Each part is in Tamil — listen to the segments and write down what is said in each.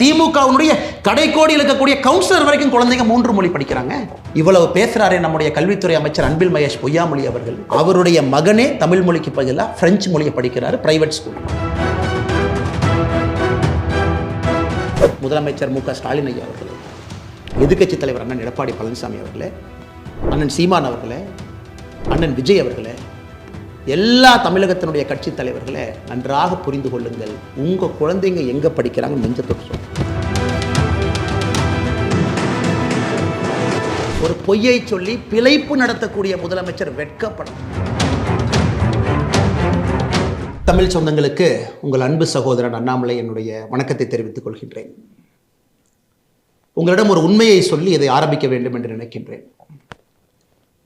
திமுகவினுடைய கடைக்கோடியில் இருக்கக்கூடிய கவுன்சிலர் வரைக்கும் குழந்தைங்க மூன்று மொழி படிக்கிறாங்க. இவ்வளவு பேசுறாரே நம்முடைய கல்வித்துறை அமைச்சர் அன்பில் மகேஷ் பொய்யாமொழி அவர்கள். அவருடைய மகனே தமிழ் மொழிக்கு பதிலாக பிரெஞ்சு மொழியை படிக்கிறாரு பிரைவேட் ஸ்கூல் முதலமைச்சர் மு க ஸ்டாலின் ஐயா அவர்கள் எதிர்க்கட்சி தலைவர் அண்ணன் எடப்பாடி பழனிசாமி அவர்களே அண்ணன் சீமான் அவர்களே அண்ணன் விஜய் அவர்களே எல்லா தமிழகத்தினுடைய கட்சி தலைவர்களை நன்றாக புரிந்து கொள்ளுங்கள். உங்கள் குழந்தைங்க எங்கே படிக்கிறாங்க நெஞ்ச தொட்டு ஒரு பொய்யை சொல்லி பிழைப்பு நடத்தக்கூடிய முதலமைச்சர் வெட்கப்படும். தமிழ் சொந்தங்களுக்கு உங்கள் அன்பு சகோதரன் அண்ணாமலை என்னுடைய வணக்கத்தை தெரிவித்துக் கொள்கின்றேன். உங்களிடம் ஒரு உண்மையை சொல்லி இதை ஆரம்பிக்க வேண்டும் என்று நினைக்கின்றேன்.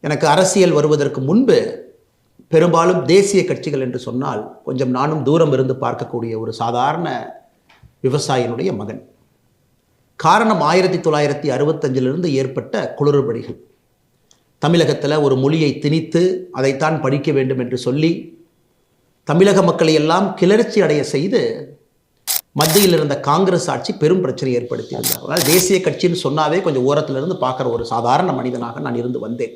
எனக்கு அரசியல் வருவதற்கு முன்பு பெரும்பாலும் தேசிய கட்சிகள் என்று சொன்னால் கொஞ்சம் நானும் தூரம் இருந்து பார்க்கக்கூடிய ஒரு சாதாரண விவசாயினுடைய மகன். காரணம் ஆயிரத்தி தொள்ளாயிரத்தி அறுபத்தஞ்சிலிருந்து ஏற்பட்ட குளறுபடிகள். தமிழகத்தில் ஒரு மொழியை திணித்து அதைத்தான் படிக்க வேண்டும் என்று சொல்லி தமிழக மக்களை எல்லாம் கிளர்ச்சி அடைய செய்து மத்தியில் இருந்த காங்கிரஸ் ஆட்சி பெரும் பிரச்சனை ஏற்படுத்தியிருந்தார். அதனால் தேசிய கட்சின்னு சொன்னாவே கொஞ்சம் ஓரத்திலிருந்து பார்க்குற ஒரு சாதாரண மனிதனாக நான் இருந்து வந்தேன்.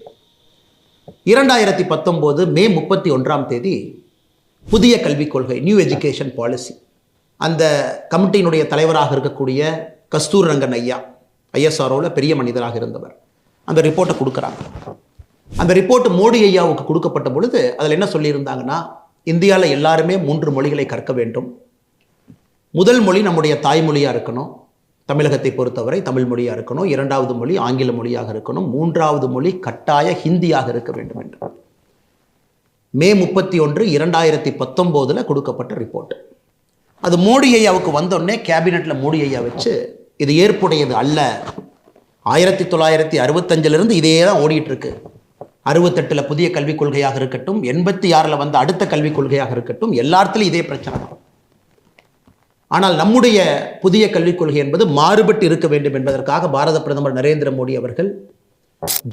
இரண்டாயிரத்தி பத்தொம்போது மே முப்பத்தி ஒன்றாம் தேதி புதிய கல்விக் கொள்கை நியூ எஜுகேஷன் பாலிசி அந்த கமிட்டியினுடைய தலைவராக இருக்கக்கூடிய கஸ்தூர் ரங்கன் ஐயா ஐஎஸ்ஆர்ஓவில் பெரிய மனிதராக இருந்தவர். அந்த ரிப்போர்ட்டை கொடுக்குறாங்க. அந்த ரிப்போர்ட் மோடி ஐயாவுக்கு கொடுக்கப்பட்ட பொழுது அதில் என்ன சொல்லியிருந்தாங்கன்னா இந்தியாவில் எல்லாருமே மூன்று மொழிகளை கற்க வேண்டும். முதல் மொழி நம்முடைய தாய்மொழியாக இருக்கணும். தமிழகத்தை பொறுத்தவரை தமிழ் மொழியாக இருக்கணும். இரண்டாவது மொழி ஆங்கில மொழியாக இருக்கணும். மூன்றாவது மொழி கட்டாய ஹிந்தியாக இருக்க வேண்டும் என்று. மே முப்பத்தி ஒன்று இரண்டாயிரத்தி பத்தொம்போதில் கொடுக்கப்பட்ட ரிப்போர்ட் அது மோடி ஐயாவுக்கு வந்தோடனே கேபினெட்டில் மோடி ஐயா வச்சு இது ஏற்புடையது அல்ல. ஆயிரத்தி தொள்ளாயிரத்தி அறுபத்தஞ்சிலிருந்து இதே தான் ஓடிட்டு இருக்கு அறுபத்தெட்டில் புதிய கல்விக் கொள்கையாக இருக்கட்டும் எண்பத்தி ஆறில் வந்த அடுத்த கல்விக் கொள்கையாக இருக்கட்டும் எல்லாத்துலேயும் இதே பிரச்சனை தான். ஆனால் நம்முடைய புதிய கல்விக் கொள்கை என்பது மாறுபட்டு இருக்க வேண்டும் என்பதற்காக பாரத பிரதமர் நரேந்திர மோடி அவர்கள்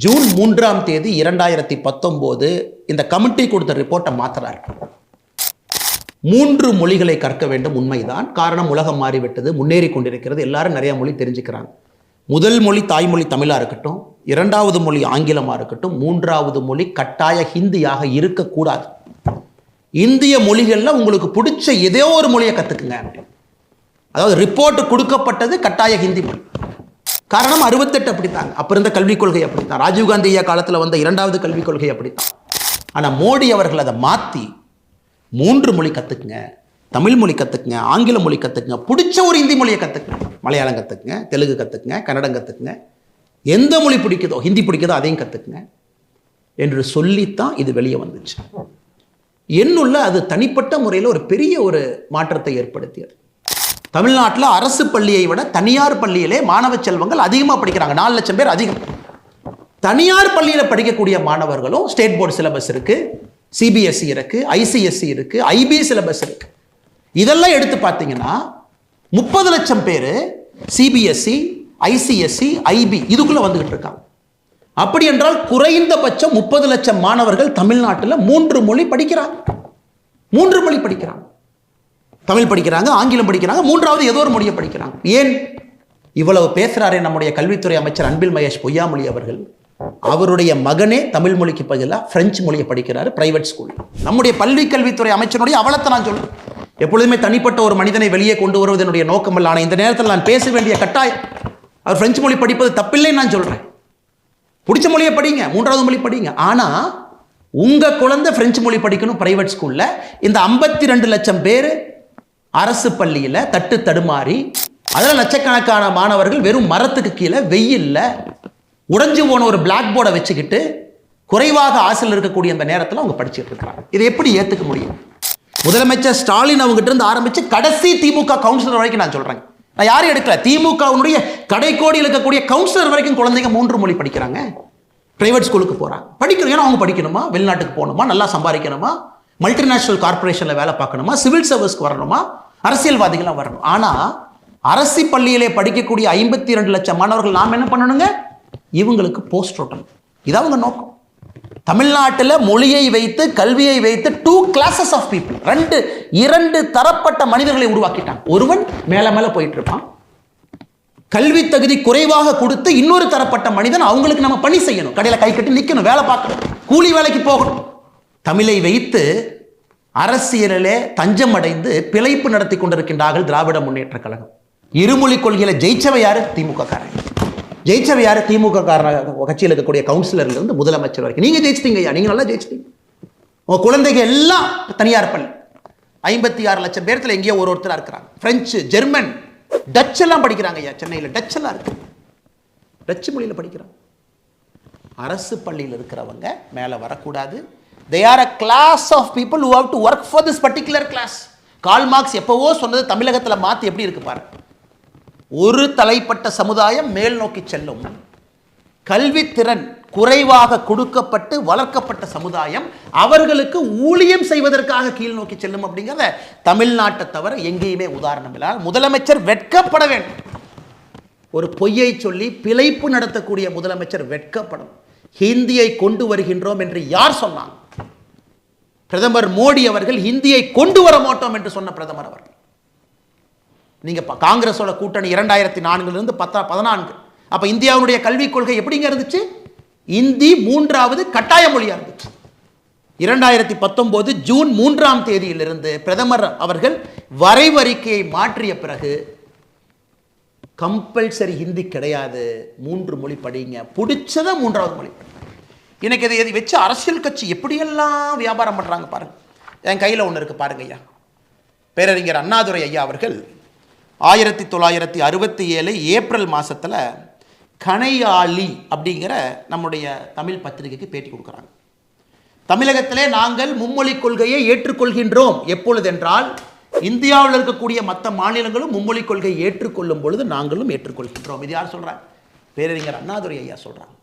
ஜூன் மூன்றாம் தேதி இரண்டாயிரத்தி பத்தொம்போது இந்த கமிட்டி கொடுத்த ரிப்போர்ட்டை மாத்துறார். மூன்று மொழிகளை கற்க வேண்டும் உண்மைதான். காரணம் உலகம் மாறிவிட்டது முன்னேறி கொண்டிருக்கிறது. எல்லாரும் நிறைய மொழி தெரிஞ்சுக்கிறாங்க. முதல் மொழி தாய்மொழி தமிழாக இருக்கட்டும் இரண்டாவது மொழி ஆங்கிலமாக இருக்கட்டும் மூன்றாவது மொழி கட்டாய ஹிந்தியாக இருக்கக்கூடாது. இந்திய மொழிகளில் உங்களுக்கு பிடிச்ச ஏதோ ஒரு மொழியை கற்றுக்குங்க அதாவது ரிப்போர்ட் கொடுக்கப்பட்டது கட்டாய ஹிந்தி மொழி. காரணம் அறுபத்தெட்டு அப்படித்தாங்க. அப்போ இருந்த கல்விக் கொள்கை அப்படித்தான். ராஜீவ்காந்தி ஐயா காலத்தில் வந்த இரண்டாவது கல்விக் கொள்கை அப்படித்தான். ஆனால் மோடி அவர்கள் அதை மாற்றி மூன்று மொழி கற்றுக்குங்க தமிழ் மொழி கற்றுக்குங்க ஆங்கில மொழி கற்றுக்குங்க பிடிச்ச ஒரு இந்தி மொழியை கற்றுக்குங்க மலையாளம் கற்றுக்குங்க தெலுங்கு கற்றுக்குங்க கன்னடம் கற்றுக்குங்க எந்த மொழி பிடிக்குதோ ஹிந்தி பிடிக்குதோ அதையும் கற்றுக்குங்க என்று சொல்லித்தான் இது வெளியே வந்துச்சு. என்னுள்ள அது தனிப்பட்ட முறையில் ஒரு பெரிய ஒரு மாற்றத்தை ஏற்படுத்தியது. தமிழ்நாட்டில் அரசு பள்ளியை விட தனியார் பள்ளியிலே மாணவ செல்வங்கள் அதிகமாக படிக்கிறாங்க. நாலு லட்சம் பேர் அதிகம். தனியார் பள்ளியில் படிக்கக்கூடிய மாணவர்களும் ஸ்டேட் போர்டு சிலபஸ் இருக்குது சிபிஎஸ்சி இருக்குது ஐசிஎஸ்சி இருக்குது ஐபி சிலபஸ் இருக்குது இதெல்லாம் எடுத்து பார்த்தீங்கன்னா முப்பது லட்சம் பேர் சிபிஎஸ்சி ஐசிஎஸ்சி ஐபி இதுக்குள்ளே வந்துகிட்டு இருக்காங்க. அப்படி என்றால் குறைந்தபட்சம் முப்பது லட்சம் மாணவர்கள் தமிழ்நாட்டில் மூன்று மொழி படிக்கிறாங்க. மூன்று மொழி படிக்கிறாங்க. தமிழ் படிக்கிறாங்க ஆங்கிலம் படிக்கிறாங்க மூன்றாவது ஏதோ ஒரு மொழியை படிக்கிறாங்க. ஏன்? இவ்வளவு பேசுறாரே நம்முடைய கல்வித்துறை அமைச்சர் அன்பில் மகேஷ் பொய்யாமொழி அவர்கள். அவருடைய மகனே தமிழ் மொழிக்கு பதிலாக பிரெஞ்சு மொழியை படிக்கிறாரு பிரைவேட் ஸ்கூல் நம்முடைய பள்ளி கல்வித்துறை அமைச்சருடைய அவலத்தை நான் சொல்றேன். எப்பொழுதுமே தனிப்பட்ட ஒரு மனிதனை வெளியே கொண்டு வருவது என்னுடைய நோக்கம் அல்ல. ஆனால் இந்த நேரத்தில் நான் பேச வேண்டிய கட்டாயம். அவர் பிரெஞ்சு மொழி படிப்பது தப்பில்லைன்னு நான் சொல்றேன். பிடிச்ச மொழியை படிங்க மூன்றாவது மொழி படிங்க. ஆனால் உங்கள் குழந்தை பிரெஞ்சு மொழி படிக்கணும் பிரைவேட் ஸ்கூலில் இந்த ஐம்பத்தி ரெண்டு லட்சம் பேர் அரசு பள்ளியில் தட்டு தடுமாறி அதில் லட்சக்கணக்கான மாணவர்கள் வெறும் மரத்துக்கு கீழே வெயில்ல உடைஞ்சு போன ஒரு பிளாக் போர்டை வச்சுக்கிட்டு குறைவாக ஆசையில் இருக்கக்கூடிய அந்த நேரத்தில் அவங்க படிச்சுட்டு இருக்கிறாங்க இதை எப்படி ஏற்றுக்க முடியும்? முதலமைச்சர் ஸ்டாலின் அவங்ககிட்ட இருந்து ஆரம்பித்து கடைசி திமுக கவுன்சிலர் வரைக்கும் நான் சொல்கிறேன் நான் யாரையும் எடுக்கல. திமுகவினுடைய கடைக்கோடியில் இருக்கக்கூடிய கவுன்சிலர் வரைக்கும் குழந்தைங்க மூன்று மொழி படிக்கிறாங்க. பிரைவேட் ஸ்கூலுக்கு போகிறாங்க படிக்கணும். ஏன்னா அவங்க படிக்கணுமா? வெளிநாட்டுக்கு போகணுமா? நல்லா சம்பாதிக்கணுமா? மல்டிநேஷனல் கார்பரேஷனில் வேலை பார்க்கணுமா? சிவில் சர்வீஸ்க்கு வரணுமா? அரசியல்வாதிகளாக வரணும். ஆனால் அரசு பள்ளியிலே படிக்கக்கூடிய ஐம்பத்தி ரெண்டு லட்சம் மாணவர்கள் நாம் என்ன பண்ணணுங்க? இவங்களுக்கு போஸ்ட் ஓட்டணும் இது அவங்க நோக்கம். தமிழ்நாட்டில் மொழியை வைத்து கல்வியை வைத்து டூ கிளாஸஸ் ஆஃப் பீப்புள் ரெண்டு இரண்டு தரப்பட்ட மனிதர்களை உருவாக்கிட்டான் ஒருவன் மேலே மேலே போயிட்டு இருப்பான் கல்வி தகுதி குறைவாக கொடுத்து இன்னொரு தரப்பட்ட மனிதன் அவங்களுக்கு நம்ம பணி செய்யணும். கடையில் கை கட்டி நிற்கணும் வேலை பார்க்கணும் கூலி வேலைக்கு போகணும். தமிழை வைத்து அரசியலிலே தஞ்சம் அடைந்து பிழைப்பு நடத்தி கொண்டிருக்கின்றார்கள் திராவிட முன்னேற்ற கழகம். இருமொழி கொள்கையில் ஜெயிச்சவை யாரு? திமுக காரன் ஜெயிச்சவர் யார்? திமுக காரணம் கட்சியில் இருக்கக்கூடிய கவுன்சிலர்ல இருந்து முதலமைச்சர் வரைக்கும். நீங்க ஜெயிச்சிட்டீங்க ஐயா. நீங்க நல்லா ஜெயிச்சிட்டீங்க. உங்க குழந்தைங்க எல்லாம் தனியார் பள்ளி. ஐம்பத்தி ஆறு லட்சம் பேர்த்துல எங்கேயோ ஒரு ஒருத்தராக இருக்கிறாங்க. பிரெஞ்சு ஜெர்மன் டச் எல்லாம் படிக்கிறாங்க ஐயா. சென்னையில் டச் எல்லாம் இருக்கு. டச்சு மொழியில் படிக்கிறாங்க. அரசு பள்ளியில் இருக்கிறவங்க மேலே வரக்கூடாது. They are a class of people who have to work for this particular class Karl Marx எப்போவோ சொன்னது தமிழகத்தில் மாற்றி எப்படி இருக்கு பாரு. ஒரு தலைப்பட்ட சமுதாயம் மேல் நோக்கி செல்லும். கல்வித்திறன் குறைவாக கொடுக்கப்பட்டு வளர்க்கப்பட்ட சமுதாயம் அவர்களுக்கு ஊழியம் செய்வதற்காக கீழ் நோக்கி செல்லும் அப்படிங்கிறத தமிழ்நாட்டை தவிர எங்கேயுமே உதாரணம் இல்லை. முதலமைச்சர் வெட்கப்பட வேண்டும். ஒரு பொய்யை சொல்லி பிழைப்பு நடத்தக்கூடிய முதலமைச்சர் வெட்கப்படும். ஹிந்தியை கொண்டு வருகின்றோம் என்று யார் சொன்னாங்க பிரதமர் மோடி அவர்கள் ஹிந்தியை கொண்டு வர மாட்டோம் என்று சொன்ன பிரதமர் அவர்கள். நீங்கள் காங்கிரஸோட கூட்டணி இரண்டாயிரத்தி நான்குலேருந்து பத்தா பதினான்கு. அப்போ இந்தியாவுடைய கல்விக் கொள்கை எப்படிங்க இருந்துச்சு? இந்தி மூன்றாவது கட்டாய மொழியாக இருந்துச்சு. இரண்டாயிரத்தி பத்தொம்போது ஜூன் மூன்றாம் தேதியிலிருந்து பிரதமர் அவர்கள் வரைவறிக்கையை மாற்றிய பிறகு கம்பல்சரி ஹிந்தி கிடையாது. மூன்று மொழி படிங்க. பிடிச்சத மூன்றாவது மொழி. எனக்கு இதை இதை வச்சு அரசியல் கட்சி எப்படியெல்லாம் வியாபாரம் பண்ணுறாங்க பாருங்கள் என் கையில் ஒன்று இருக்குது பாருங்க ஐயா. பேரறிஞர் அண்ணாதுரை ஐயா அவர்கள் ஆயிரத்தி தொள்ளாயிரத்தி அறுபத்தி ஏழு ஏப்ரல் மாதத்தில் கனையாளி அப்படிங்கிற நம்முடைய தமிழ் பத்திரிகைக்கு பேட்டி கொடுக்குறாங்க. தமிழகத்திலே நாங்கள் மும்மொழி கொள்கையை ஏற்றுக்கொள்கின்றோம். எப்பொழுது என்றால் இந்தியாவில் இருக்கக்கூடிய மற்ற மாநிலங்களும் மும்மொழி கொள்கையை ஏற்றுக்கொள்ளும் பொழுது நாங்களும் ஏற்றுக்கொள்கின்றோம். இது யார் சொல்கிறாங்க பேரறிஞர் அண்ணாதுரை ஐயா சொல்கிறாங்க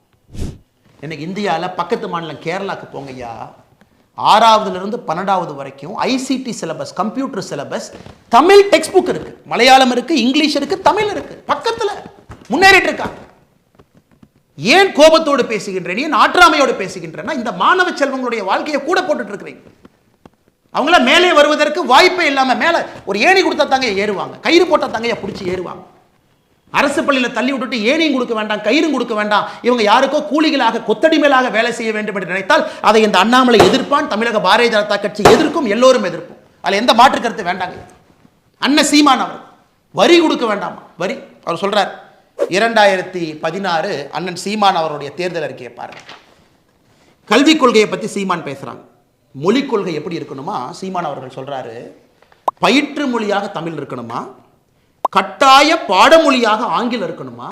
இன்னைக்கு இந்தியாவில் பக்கத்து மாநிலம் கேரளாக்கு போங்க ஐயா ஆறாவதுலேருந்து பன்னெண்டாவது வரைக்கும் ICT syllabus computer syllabus Tamil text book இருக்குது மலையாளம் இருக்குது இங்கிலீஷ் இருக்குது தமிழ் இருக்குது பக்கத்தில் முன்னேறிட்டு இருக்காங்க ஏன் கோபத்தோடு பேசுகின்றேன்? ஏன் ஆற்றாமையோடு பேசுகின்றேன்னா இந்த மாணவ செல்வங்களுடைய வாழ்க்கையை கூட போட்டுட்டு இருக்கிறீங்க அவங்கள மேலே வருவதற்கு வாய்ப்பே இல்லாமல் மேலே ஒரு ஏணி கொடுத்தா தாங்க ஏறுவாங்க. கயிறு போட்டால் தாங்க பிடிச்சி ஏறுவாங்க. அரசு பள்ளியில் தள்ளி விட்டுட்டு ஏனையும் கொடுக்க வேண்டாம் கயிறும் கொடுக்க வேண்டாம். இவங்க யாருக்கோ கூலிகளாக கொத்தடிமைகளாக வேலை செய்ய வேண்டும் என்று நினைத்தால் அதை இந்த அண்ணாமலை எதிர்ப்பான் தமிழக பாரதிய ஜனதா கட்சி எதிர்க்கும் எல்லோரும் எதிர்ப்போம். அதில் எந்த மாற்று கருத்து வேண்டாங்க. அண்ணன் சீமான் அவர் வரி கொடுக்க வேண்டாமா? வரி அவர் சொல்றார் இரண்டாயிரத்தி பதினாறு அண்ணன் சீமான் அவருடைய தேர்தல் அறிக்கையை பாருங்க. கல்விக் கொள்கையை பற்றி சீமான் பேசுகிறாங்க மொழிக் கொள்கை எப்படி இருக்கணுமா? சீமான் அவர்கள் சொல்றாரு பயிற்று மொழியாக தமிழ் இருக்கணுமா? கட்டாய பாடமொழியாக ஆங்கிலம் இருக்கணுமா?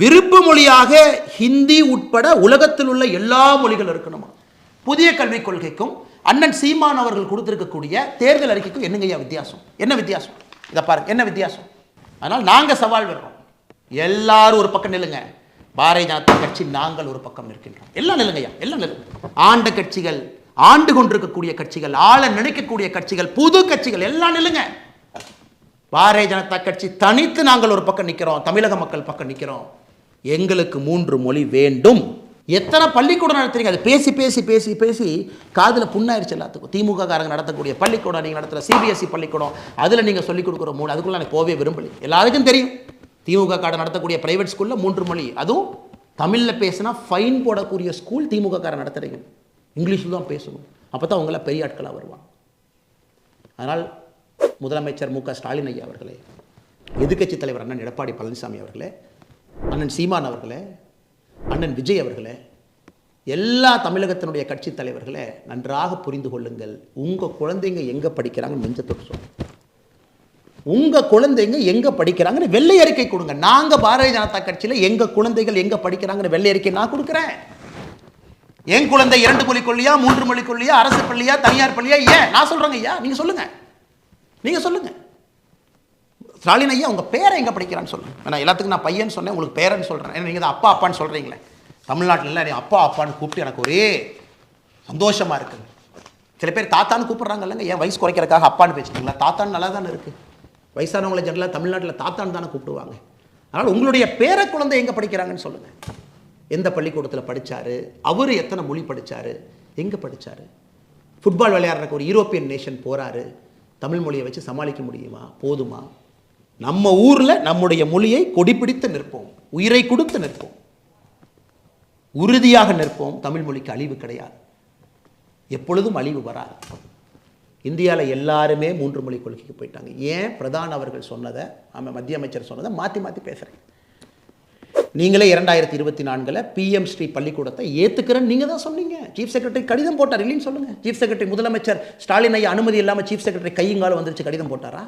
விருப்ப மொழியாக ஹிந்தி உட்பட உலகத்தில் உள்ள எல்லா மொழிகள் இருக்கணுமா? புதிய கல்விக் கொள்கைக்கும் அண்ணன் சீமான் அவர்கள் கொடுத்திருக்கக்கூடிய தேர்தல் அறிக்கைக்கும் என்னங்கய்யா வித்தியாசம்? என்ன வித்தியாசம்? இதை பாருங்க என்ன வித்தியாசம்? அதனால் நாங்கள் சவால் விடுறோம். எல்லாரும் ஒரு பக்கம் நில்லுங்க. பாரதிய ஜனதா கட்சி நாங்கள் ஒரு பக்கம் நிற்கின்றோம். எல்லாம் நில்லுங்கய்யா எல்லாம் நில்லுங்க. ஆண்ட கட்சிகள் ஆண்டு கொண்டிருக்கக்கூடிய கட்சிகள் ஆள நினைக்கக்கூடிய கட்சிகள் புது கட்சிகள் எல்லாம் நில்லுங்க. பாரதிய ஜனதா கட்சி தனித்து நாங்கள் ஒரு பக்கம் நிற்கிறோம் தமிழக மக்கள் பக்கம் நிற்கிறோம் எங்களுக்கு மூன்று மொழி வேண்டும். எத்தனை பள்ளிக்கூடம் நடத்துறீங்க? அது பேசி பேசி பேசி பேசி காதில் புண்ணாயிருச்சு எல்லாத்துக்கும். திமுக காரங்க நடத்தக்கூடிய பள்ளிக்கூடம் நீங்கள் நடத்துகிற சிபிஎஸ்சி பள்ளிக்கூடம் அதில் நீங்கள் சொல்லிக் கொடுக்குற மூணு அதுக்குள்ளே எனக்கு போவே விரும்பலை. எல்லாருக்கும் தெரியும். திமுக காரை நடத்தக்கூடிய பிரைவேட் ஸ்கூலில் மூன்று மொழி. அதுவும் தமிழில் பேசினா ஃபைன் போடக்கூடிய ஸ்கூல் திமுக காரன் நடத்துறீங்க. இங்கிலீஷில் தான் பேசணும். அப்போ தான் அவங்கள பெரிய ஆட்களாக வருவாங்க. அதனால் முதலமைச்சர் மு க. ஸ்டாலின் ஐயா அவர்களே எதிர்க்கட்சி தலைவர் அண்ணன் எடப்பாடி பழனிசாமி அவர்களே அண்ணன் சீமான் அவர்களே அண்ணன் விஜய் அவர்களே எல்லா தமிழகத்தினுடைய கட்சி தலைவர்களே நன்றாக புரிந்து கொள்ளுங்கள். உங்கள் குழந்தைங்க எங்கே படிக்கிறாங்க நெஞ்ச தொட்டு சொல்லுங்க. உங்கள் குழந்தைங்க எங்கே படிக்கிறாங்கன்னு வெள்ளை அறிக்கை கொடுங்க. நாங்கள் பாரதிய ஜனதா கட்சியில் எங்கள் குழந்தைகள் எங்கே படிக்கிறாங்கன்னு வெள்ளை அறிக்கை நான் கொடுக்குறேன். என் குழந்தை இரண்டு மொழி கொள்ளியா மூன்று மொழி கொள்ளியா அரசு பள்ளியா தனியார் பள்ளியா? ஏன்? நான் சொல்கிறேங்க ஐயா நீங்க சொல்லுங்க. நீங்கள் சொல்லுங்கள் ஸ்டாலின் ஐயா உங்கள் பேரை எங்கே படிக்கிறான்னு சொல்லுங்கள் நான் எல்லாத்துக்கும் நான் பையன் சொன்னேன் உங்களுக்கு பேரன்னு சொல்கிறேன் ஏன்னா நீங்கள் தான் அப்பா அப்பான்னு சொல்கிறீங்களே தமிழ்நாட்டில் இல்லை நீ அப்பா அப்பான்னு கூப்பிட்டு எனக்கு ஒரே சந்தோஷமாக இருக்குது சில பேர் தாத்தான்னு கூப்பிட்றாங்க இல்லைங்க. ஏன் வயசு குறைக்கிறதுக்காக அப்பான்னு பேசுறீங்களா தாத்தான்னு நல்லா தானே இருக்குது வயசானவங்களை ஜெனரலாக தமிழ்நாட்டில் தாத்தான்னு தானே கூப்பிடுவாங்க. அதனால் உங்களுடைய பேர குழந்தை எங்கே படிக்கிறாங்கன்னு சொல்லுங்கள் எந்த பள்ளிக்கூடத்தில் படித்தார் அவர் எத்தனை மொழி படித்தார் எங்கே படித்தார் ஃபுட்பால் விளையாடுறக்கு ஒரு யூரோப்பியன் நேஷன் போகிறாரு தமிழ் மொழியை வச்சு சமாளிக்க முடியுமா? போதுமா? நம்ம ஊரில் நம்முடைய மொழியை கொடிபிடித்து நிற்போம். உயிரை கொடுத்து நிற்போம். உறுதியாக நிற்போம். தமிழ் மொழிக்கு அழிவு கிடையாது. எப்பொழுதும் அழிவு வராது. இந்தியாவில் எல்லாருமே மூன்று மொழி கொள்கைக்கு போயிட்டாங்க. ஏன்? பிரதான் அவர்கள் சொன்னதை ஆமாம் மத்திய அமைச்சர் சொன்னதை மாற்றி மாற்றி பேசுகிறேன் நீங்களே இரண்டாயிரத்தி இருபத்தி நான்கில் பிஎம் ஸ்ரீ பள்ளிக்கூடத்தை ஏற்றுக்கிறேன்னு நீங்கள் தான் சொன்னீங்க. சீஃப் செக்ரட்டரி கடிதம் போட்டார் இல்லைன்னு சொல்லுங்கள் சீஃப் செக்ரட்டரி முதலமைச்சர் ஸ்டாலின் ஐயா அனுமதி இல்லாமல் சீஃப் செக்ரட்டரி கையுங்காலம் வந்துருச்சு கடிதம் போட்டாரா?